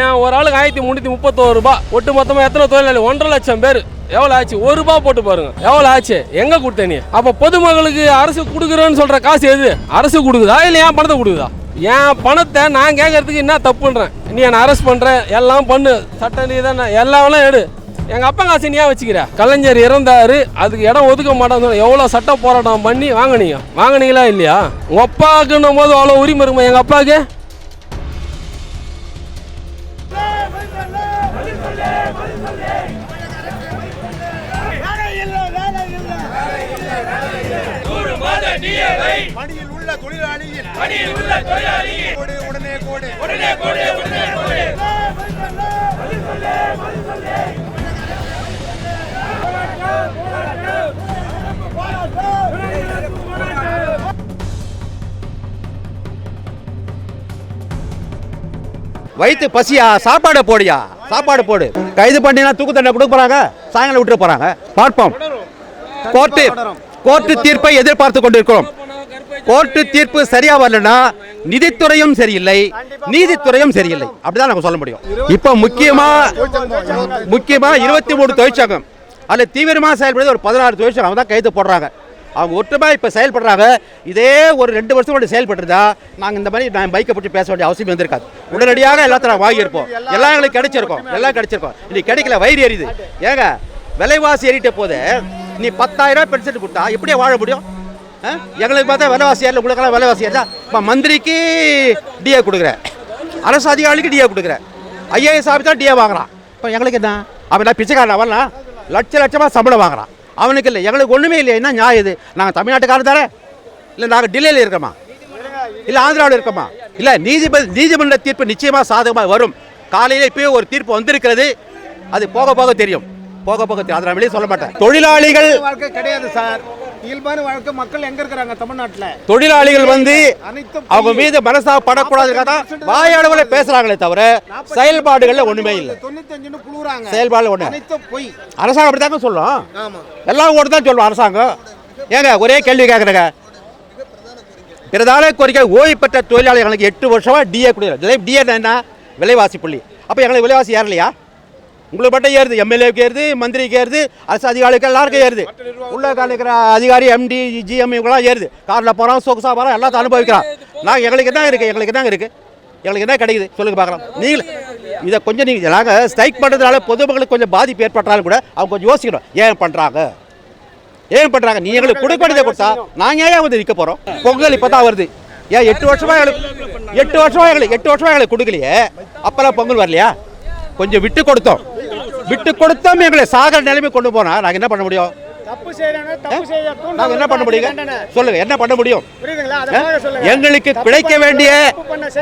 ஏன் ஒரு ஆளுக்கு ஆயிரத்தி முந்நூற்றி முப்பத்தோரு ரூபாய் ஒட்டு மொத்தமாக எத்தனை தொழிலாளி? ஒன்றரை லட்சம் பேர். எவ்வளோ ஆச்சு? ஒரு ரூபா போட்டு பாருங்க. எவ்வளோ ஆச்சு? எங்கே கொடுத்த நீ? அப்போ பொதுமக்களுக்கு அரசு கொடுக்குறேன்னு சொல்கிற காசு எது? அரசு கொடுக்குதா? இல்லை ஏன் பணத்தை கொடுக்குதா? என் பணத்தை நான் கேட்கறதுக்கு என்ன தப்புன்றேன் நீ என்னை அரெஸ்ட் பண்ணுற எல்லாம் பண்ணு. சட்ட நீ தானே. எல்லாம் எடு. எங்கள் அப்பா காசு நீ ஏன் வச்சுக்கிற? கலைஞர் இறந்தாரு. அதுக்கு இடம் ஒதுக்க மாட்டேன்னு எவ்வளோ சட்ட போராட்டம் பண்ணி வாங்கினீங்க? வாங்கினீங்களா இல்லையா? உங்கள் அப்பாக்குன்னும் போது அவ்வளோ உரிமை இருக்குமா எங்கள் அப்பாவுக்கு? பணியில் உள்ள தொழிலாளியின் பணியில் உள்ள தொழிலாளியின். கோடு உடனே கோடு. உடனே கோடு உடனே கோடு. வயிற்று பசியா? சாப்பாடு போடியா? சாப்பாடு போடு. கைது பண்ணினா தூக்கு தண்டனை கொடுக்க போறாங்க. சாயங்காலம் விட்டுற போறாங்க. பார்ப்போம். கோர்ட்டு. கோர்ட்டு தீர்ப்பை எதிர்பார்த்து கொண்டிருக்கிறோம். கோர்ட்டு தீர்ப்பு சரியா வரலன்னா நிதித்துறையும் சரியில்லை நீதித்துறையும் சரியில்லை. அப்படிதான் நம்ம சொல்ல முடியும். இப்போ முக்கியமா முக்கியமா இருபத்தி மூணு தொழிற்சங்கம். அதில் தீவிரமா செயல்படுறது ஒரு பதினாறு தொழிற்சங்கம். தான் கைது போடுறாங்க. அவங்க ஒற்றுமை இப்போ செயல்படுறாங்க. இதே ஒரு ரெண்டு வருஷம் முன்னாடி செயல்பட்டுருந்தா நாங்கள் இந்த மாதிரி நான் பைக்கை பற்றி பேச வேண்டிய அவசியம் வந்திருக்காது உடனடியாக எல்லாத்தையும் வாங்கியிருப்போம். எல்லாம் எங்களுக்கு கிடைச்சிருக்கோம். எல்லாம் கிடைச்சிருக்கோம். இன்னைக்கு கிடைக்கல வயிறு எரியுது. ஏங்க விலைவாசி ஏறிட்ட போது நீ பத்தாயிரம் பென்ஷன் கொடுத்தா எப்படியே வாழ முடியும்? எங்களுக்கு பார்த்தா விலைவாசி ஏறல உங்களுக்கெல்லாம் விலைவாசி ஏறா இப்போ மந்திரிக்கு டிஏ கொடுக்குறேன் அரசு அதிகாரிக்கு டிஏ கொடுக்குறேன் ஐஏஎஸ் ஆஃபீஸர் டிஏ வாங்குறான். இப்போ எங்களுக்கு என்ன? அவன் நான் பிச்சைக்காரன் அவன்லாம் லட்ச லட்சமாக சம்பளம் வாங்குறான். அவனுக்கு இல்லை எங்களுக்கு ஒன்றுமே இல்லை. என்ன நியாயம் இது? நாங்கள் தமிழ்நாட்டுக்காரர் தானே? இல்லை நாங்கள் டில்லியில் இருக்கோமா? இல்லை ஆந்திராவில் இருக்கோமா? இல்லை நீதிபதி நீதிமன்ற தீர்ப்பு நிச்சயமாக சாதகமாக வரும். காலையில் இப்போயே ஒரு தீர்ப்பு வந்திருக்கிறது. அது போக போக தெரியும். போக போக அதை வெளியே சொல்ல மாட்டேன். தொழிலாளிகள் வாழ்க்கை கிடையாது சார். இயல்பான வாழ்க்கை மக்கள் எங்க இருக்கிறாங்க தமிழ்நாட்டுல? தொழிலாளிகள் வந்து அவங்க மீது மனசா படக்கூடாதுக்காக தான் வாயாடுகளை பேசுறாங்களே தவிர செயல்பாடுகள்ல ஒண்ணுமே இல்லை. செயல்பாடு ஒண்ணு. பொய். அரசாங்கம் அப்படித்தாங்க சொல்லும்? ஆமா. எல்லாம் ஓட்டு தான் சொல்லுவோம் அரசாங்கம். ஏங்க ஒரே கேள்வி கேட்குறேங்க பிரதான கோரிக்கை ஓய்வு பெற்ற தொழிலாளிகளுக்கு எட்டு வருஷமா டிஏ கொடுக்குறோம் டிஏ என்ன? விலைவாசி புள்ளி. அப்போ எங்களுக்கு விலைவாசி ஏறலையா? உங்களுக்கு மட்டும் ஏறுது எம்எல்ஏக்கு ஏறுது மந்திரிக்கு ஏறுது அரசு அதிகாரிக்கு எல்லாருக்கும் ஏறுது. உள்ள இருக்கிற அதிகாரி எம்டி ஜிஎம் இவங்களாம் ஏறுது. காரில் போகிறோம் சொகுசா போகிறோம் எல்லாத்தையும் அனுபவிக்கிறோம் நாங்கள் எங்களுக்கு தான் இருக்குது எங்களுக்கு தான் இருக்குது எங்களுக்கு என்ன கிடைக்குது. சொல்லுங்க பார்க்கலாம். நீங்கள் இதை கொஞ்சம் நீங்கள் நாங்கள் ஸ்ட்ரைக் பண்ணுறதுனால பொதுமக்களுக்கு கொஞ்சம் பாதிப்பு ஏற்பட்டாலும் கூட அவங்க கொஞ்சம் யோசிக்கணும். ஏன் பண்ணுறாங்க ஏன் பண்ணுறாங்க நீ எங்களுக்கு கொடுக்க வேண்டியதை கொடுத்தா நாங்கள் ஏன் வந்து நிற்க போகிறோம் பொங்கல் இப்போ தான் வருது. ஏன் எட்டு வருஷமா எங்களுக்கு எட்டு வருஷமா எங்களுக்கு எட்டு வருஷமா எங்களுக்கு கொடுக்கலையே? அப்போல்லாம் பொங்கல் வரலையா? கொஞ்சம் விட்டு கொடுத்தோம். விட்டு கொடுத்தோம் எங்களை. சாகர நிலைமை கொண்டு போனா நாங்கள் என்ன பண்ண முடியும்? நாங்கள் என்ன பண்ண முடியுங்க? சொல்லுங்க என்ன பண்ண முடியும்? எங்களுக்கு கிடைக்க வேண்டிய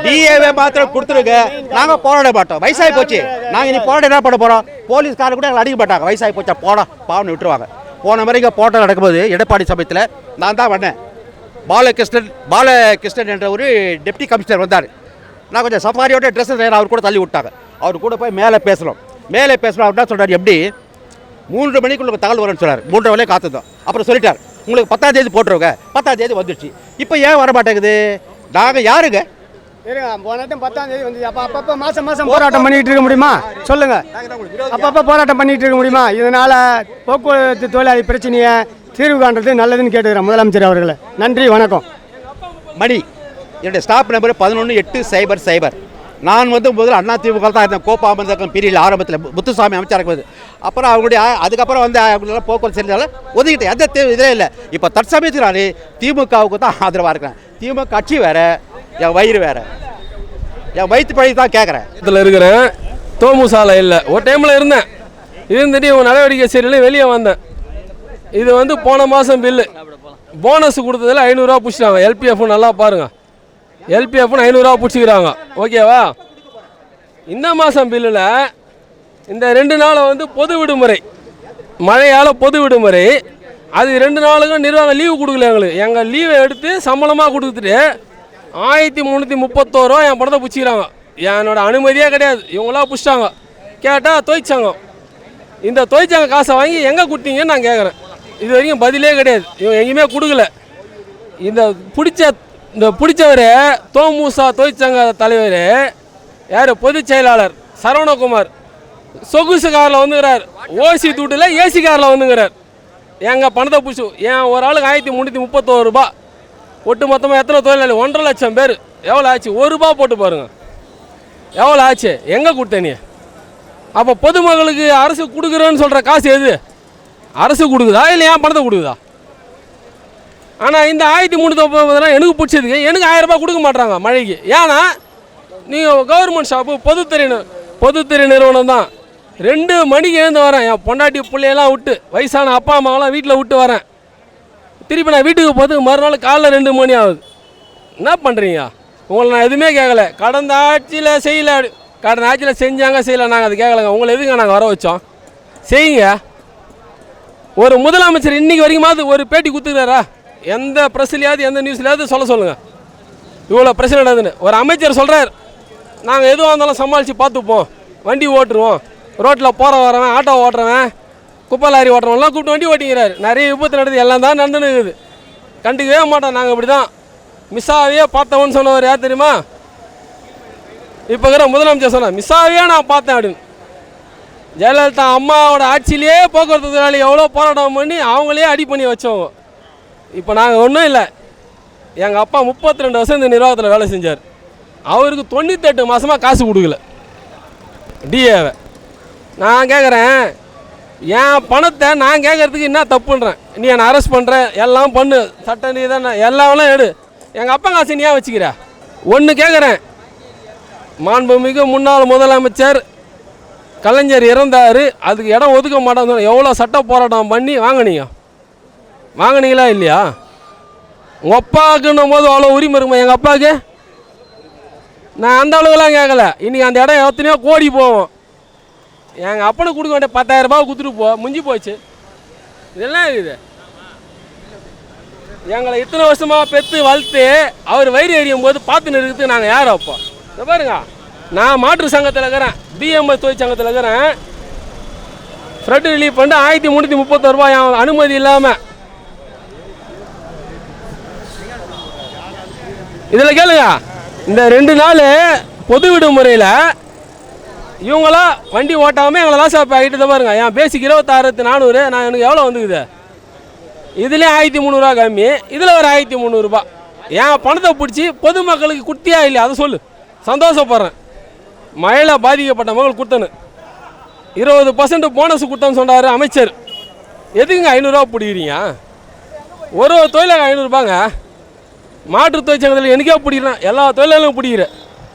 டிஏவை மாத்திரம் கொடுத்துருங்க. நாங்க போராட மாட்டோம். வயசாகி போச்சு. நாங்க இனி போராட என்ன பண்ண போறோம்? போலீஸ்காரர் கூட எங்களை அடிக்க மாட்டாங்க வயசாகி போச்சா போடா பாவனை விட்டுருவாங்க. போன முறை இங்கே நடக்கும்போது எடப்பாடி சமயத்தில் நான் தான் வந்தேன். பாலகிருஷ்ணன் பாலகிருஷ்ணன் என்ற ஒரு டெப்டி கமிஷனர் வந்தார். நான் கொஞ்சம் சஃபாரியோட ட்ரெஸ் அவர் கூட தள்ளி விட்டாங்க. அவர் கூட போய் மேலே பேசணும். மேலே பேசணும் அவர் என்ன சொல்றாரு எப்படி? மூன்று மணிக்குள்ள தகவல் வரும்னு சொன்னார் மூன்று வேலையை காத்துதான் அப்புறம் சொல்லிட்டார் உங்களுக்கு பத்தாம் தேதி போட்டுருங்க பத்தாம் தேதி வந்துடுச்சு இப்போ ஏன் வர மாட்டேங்குது நாங்கள் யாருங்க போராட்டம் பண்ணிட்டு இருக்க முடியுமா? சொல்லுங்க. அப்பப்ப போராட்டம் பண்ணிட்டு இருக்க முடியுமா? இதனால போக்குவரத்து தொழிலாளி பிரச்சனையை தீர்வு காண்றது நல்லதுன்னு கேட்டுக்கிறேன் முதலமைச்சர் அவர்களை. நன்றி வணக்கம். மணி. என்னுடைய ஸ்டாப் நம்பர் பதினொன்று எட்டு சைபர் சைபர். நான் வந்து முதல்ல அண்ணா திமுக தான் இருந்தேன். கோப்பாமந்தக்கம் பிரியில் ஆரம்பத்தில் முத்துசாமி அமைச்சராக இருக்கும்போது அப்புறம் அவங்களுடைய அதுக்கப்புறம் வந்து அவங்களெல்லாம் போக்குவரத்து செஞ்சாலும் ஒதுக்கிட்டேன் எந்த தே- இதே இல்லை. இப்போ தற்சமயத்தில் நான் திமுகவுக்கு தான் ஆதரவாக இருக்கிறேன். திமுக கட்சி வேற என் வயிறு வேற. என் வயிற்று பழி தான் கேட்குறேன் இதில் இருக்கிறேன் தோமுசாலை இல்லை. ஒரு டைமில் இருந்தேன். இருந்துட்டு இவங்க நடவடிக்கை சரியில்லை வெளியே வந்தேன். இது வந்து போன மாதம் பில்லு போனஸ் கொடுத்ததில் ஐநூறுரூவா பிடிச்சிட்டாங்க. எல்பிஎஃப் நல்லா பாருங்கள் எல்பிஎஃப்னு ஐநூறுரூவா பிடிச்சிக்கிறாங்க. ஓகேவா? இந்த மாதம் பில்லில் இந்த ரெண்டு நாளை வந்து பொது விடுமுறை. மழையால் பொது விடுமுறை. அது ரெண்டு நாளுக்கும் நிர்வாகம் லீவு கொடுக்கல எங்களுக்கு. எங்கள் லீவை எடுத்து சம்பளமாக கொடுத்துட்டு ஆயிரத்தி முந்நூற்றி முப்பத்தோருவா என் படத்தை பிடிச்சிக்கிறாங்க. என்னோட அனுமதியே கிடையாது. இவங்களாம் பிடிச்சிட்டாங்க. கேட்டால் தொய்ச்சாங்க. இந்த தொய்ச்சாங்க காசை வாங்கி எங்கே கொடுத்தீங்கன்னு நான் கேட்குறேன் இது வரைக்கும் பதிலே கிடையாது. இவங்க எங்கேயுமே கொடுக்கல. இந்த பிடிச்ச இந்த பிடிச்சவர் தோமுசா தொழிற்சங்க தலைவர். யார்? பொதுச் செயலாளர் சரவணகுமார். சொகுசு காரில் வந்துங்கிறார் ஓசி தூட்டில் ஏசி காரில் வந்துங்கிறார் எங்கள் பணத்தை பிடிச்சி ஏன் ஒரு ஆளுக்கு ஆயிரத்தி முந்நூற்றி முப்பத்தோரு ரூபா? ஒட்டு மொத்தமாக எத்தனை தொழிலாளி? ஒன்றரை லட்சம் பேர். எவ்வளோ ஆச்சு? ஒரு ரூபா போட்டு பாருங்கள் எவ்வளோ ஆச்சு? எங்கே கொடுத்த நீ? அப்போ பொதுமக்களுக்கு அரசு கொடுக்குறேன்னு சொல்கிற காசு எது? அரசு கொடுக்குதா இல்லை ஏன் பணத்தை கொடுக்குதா? ஆனால் இந்த ஆயிரத்தி முந்நூற்றி எனக்கு பிடிச்சதுக்கு எனக்கு ஆயிரம் ரூபாய் கொடுக்க மாட்டாங்க மழைக்கு. ஏன்னா நீங்கள் கவர்மெண்ட் ஷாப்பு பொதுத்துறை பொதுத்துறை நிறுவனம் தான். ரெண்டு மணிக்கு எழுந்து வரேன். என் பொண்டாட்டி பிள்ளையெல்லாம் விட்டு வயசான அப்பா அம்மாவெல்லாம் வீட்டில் விட்டு வரேன். திருப்பி நான் வீட்டுக்கு போது மறுநாள் காலைல ரெண்டு மணி ஆகுது. என்ன பண்ணுறீங்க உங்களை நான் எதுவுமே கேட்கல கடந்த ஆட்சியில் செய்யல. கடந்த ஆட்சியில் செஞ்சாங்க செய்யலை. நாங்கள் அது கேட்கலங்க உங்களை எதுங்க நாங்கள் வர வச்சோம்? செய்யுங்க. ஒரு முதலமைச்சர் இன்றைக்கி வரைக்குமாவது ஒரு பேட்டி கொடுத்துக்கிறாரா எந்த ப்ரெஸ்லையாவது எந்த நியூஸ்லையாவது சொல்ல சொல்லுங்கள் இவ்வளோ பிரச்சனை நடக்குதுன்னு ஒரு அமைச்சர் சொல்கிறார் நாங்கள் எதுவாக இருந்தாலும் சமாளித்து பார்த்துப்போம் வண்டி ஓட்டுருவோம். ரோட்டில் போகிற வரவன் ஆட்டோ ஓட்டுறவன் குப்பை லாரி ஓட்டுறவன்லாம் கூப்பிட்டு வண்டி ஓட்டிங்கிறார் நிறைய விபத்து நடக்குது. எல்லாம் தான் நடந்துன்னு இருக்குது. கண்டுக்கவே மாட்டோம் நாங்கள் இப்படி தான் மிஸ்ஸாவே பார்த்தவன்னு சொன்னவர் யார் தெரியுமா? இப்போ இருக்கிற முதலமைச்சர் சொன்னேன் மிஸ்ஸாவே நான் பார்த்தேன் அப்படின்னு. ஜெயலலிதா அம்மாவோட ஆட்சியிலேயே போக்குவரத்து தொழிலாளி எவ்வளோ போராட்டம் பண்ணி அவங்களே அடி பண்ணி வச்சவங்க. இப்போ நாங்கள் ஒன்றும் இல்லை. எங்கள் அப்பா முப்பத்தி ரெண்டு வருஷம் இந்த நிர்வாகத்தில் வேலை செஞ்சார். அவருக்கு தொண்ணூத்தெட்டு மாதமாக காசு கொடுக்கல. டிஏவை நான் கேட்குறேன் என் பணத்தை நான் கேட்குறதுக்கு என்ன தப்புன்றேன்? நீ என்னை அரெஸ்ட் பண்ணுற எல்லாம் பண்ணு. சட்ட நீ தானே. எல்லாம் எடு. எங்கள் அப்பா காசு நீ ஏன் வச்சுக்கிற? ஒன்று கேட்குறேன் மாண்புமிகு முன்னாள் முதலமைச்சர் கலைஞர் இறந்தார். அதுக்கு இடம் ஒதுக்க மாட்டோம் எவ்வளோ சட்ட போராட்டம் பண்ணி வாங்கினீங்க? வாங்கினீங்களா இல்லையா? உங்கள் அப்பாவுக்குன்னும் போது அவ்வளோ உரிமை இருக்குமா எங்கள் அப்பாவுக்கு நான் அந்த அளவுக்குலாம் கேட்கல இன்றைக்கி அந்த இடம் எத்தனையோ கோடி போவோம் எங்கள் அப்பனுக்கு கொடுக்க வேண்டிய பத்தாயிரரூபா கொடுத்துட்டு போ. முடிஞ்சு போச்சு. இதெல்லாம் இருக்குது எங்களை இத்தனை வருஷமாக பெற்று வளர்த்து அவர் வயிறு எறியும் போது பார்த்து நிறுத்து நாங்கள் யார் அப்போ? இதை பாருங்க. நான் மாற்று சங்கத்தில் இருக்கிறேன். பிஎம்எஸ் தொழிற்சங்கத்தில் இருக்கிறேன். ஃப்ரெட் ரிலீஃப் ஃபண்டு ஆயிரத்தி முந்நூற்றி முப்பத்தொருபா என் அனுமதி இல்லாமல் இதில் கேளுங்க இந்த ரெண்டு நாள் பொது விடுமுறையில் இவங்களாம் வண்டி ஓட்டாமல் எங்களை லாஸ் ஆப் ஆகிட்டு தான் பாருங்க. என் பேசிக்கு இருபத்தாயிரத்து நானூறு நான் எனக்கு எவ்வளோ வந்துக்குது? இதுலேயே ஆயிரத்தி முந்நூறுரூவா கம்மி இதில் ஒரு ஆயிரத்தி முந்நூறுரூபா என் பணத்தை பிடிச்சி பொதுமக்களுக்கு குத்தியா இல்லையா? அதை சொல்லு. சந்தோஷப்படுறேன். மழையில் பாதிக்கப்பட்ட மக்கள் கொடுத்தனு இருபது பர்சன்ட் போனஸ் கொடுத்தேன்னு சொன்னார் அமைச்சர். எதுக்குங்க ஐநூறுரூவா பிடிக்கிறீங்க? ஒரு ஒரு தொழிலாக ஐநூறுரூபாங்க மாற்று தொழிற்சங்கத்தில் எனக்கே பிடிக்கிறேன் எல்லா தொழிலாளர்களும் பிடிக்கிற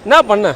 என்ன பண்ண?